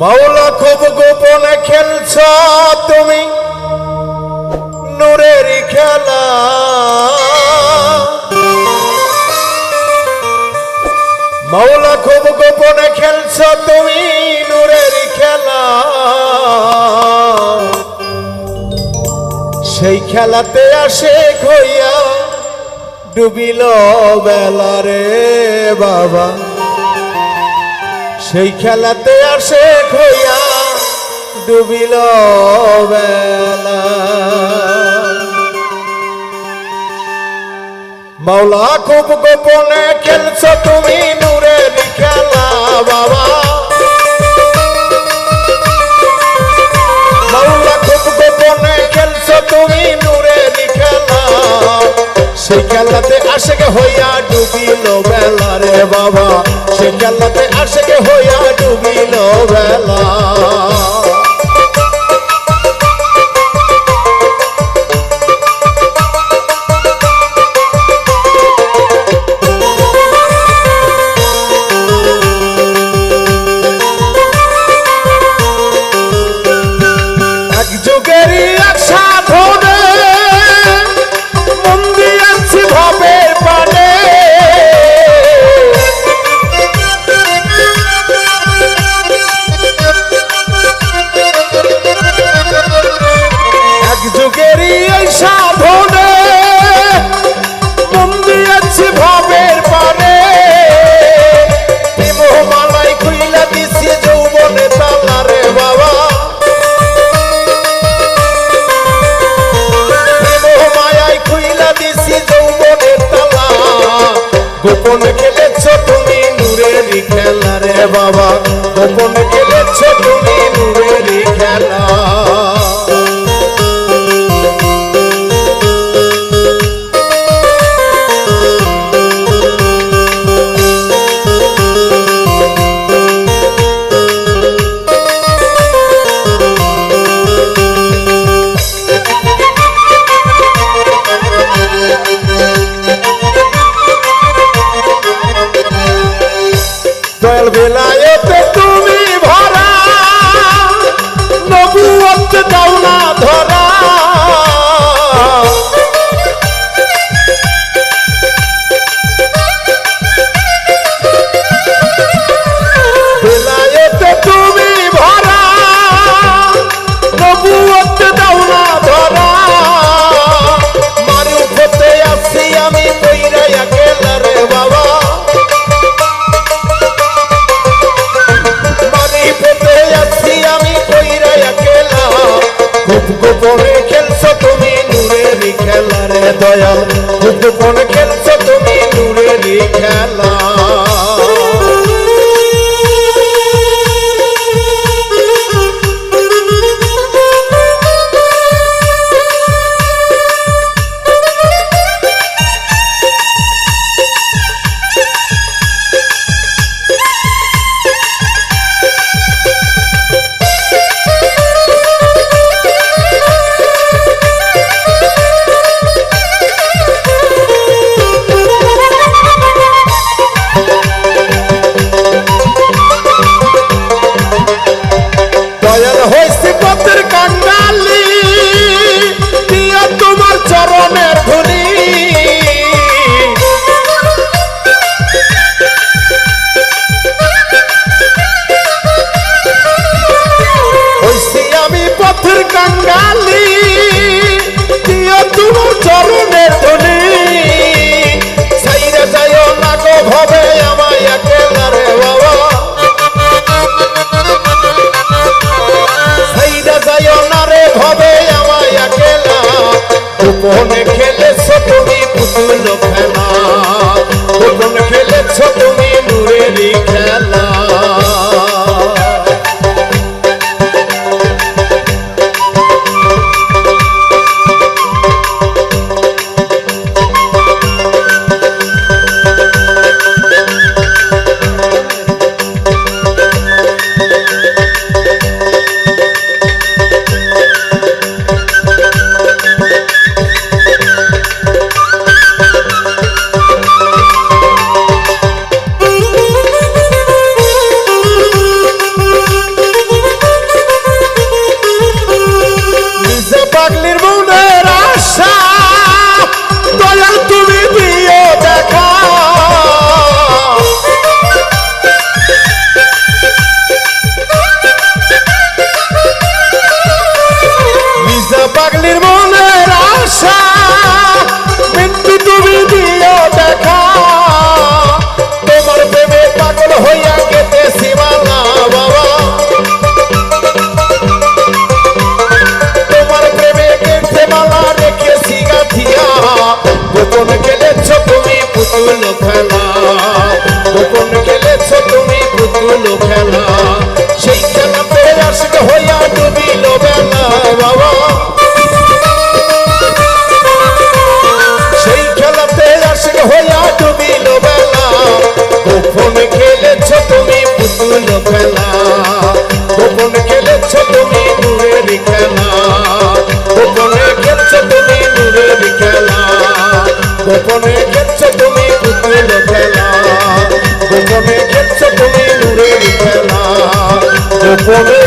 মাওলা খুব গোপনে খেলছ তুমি। নূরের খেলা। মাওলা খুব গোপনে খেলছ তুমি, নূরের খেলা। সেই খেলাতে আসে খইয়া ডুবিল বেলা রে বাবা। সেই খেলাতে আর আসে খইয়া ডুবিল বেলা। মাওলা, খুব গোপনে খেলছ তুমি নূরের খেলা বাবা। মাওলা, খুব গোপনে খেলছ তুমি নূরের খেলা সেই খেলাতে আশেকে হইয়া ডুবিল বেলা। বাবা সেই খেলাতে আশেকে হইয়া ডুবিল বেলা। বাবা গোপন বেলায়েতে তুমি ভরা নবুয়ত দাও না ধরা। বেলায়েতে তুমি ভরা নবুয়ত দাও না ধরা। মারি উঠতে আসি আমি কইরা একেলা নূরেরই খেলা রে দয়াল খুব গোপনে গোপনে খেলেছ I'll pack a little more. গোপনে খেচ্ছ তুমি কুকুর বেলা গোপনে খেচ্ছ তুমি নূরের বেলা গোপনে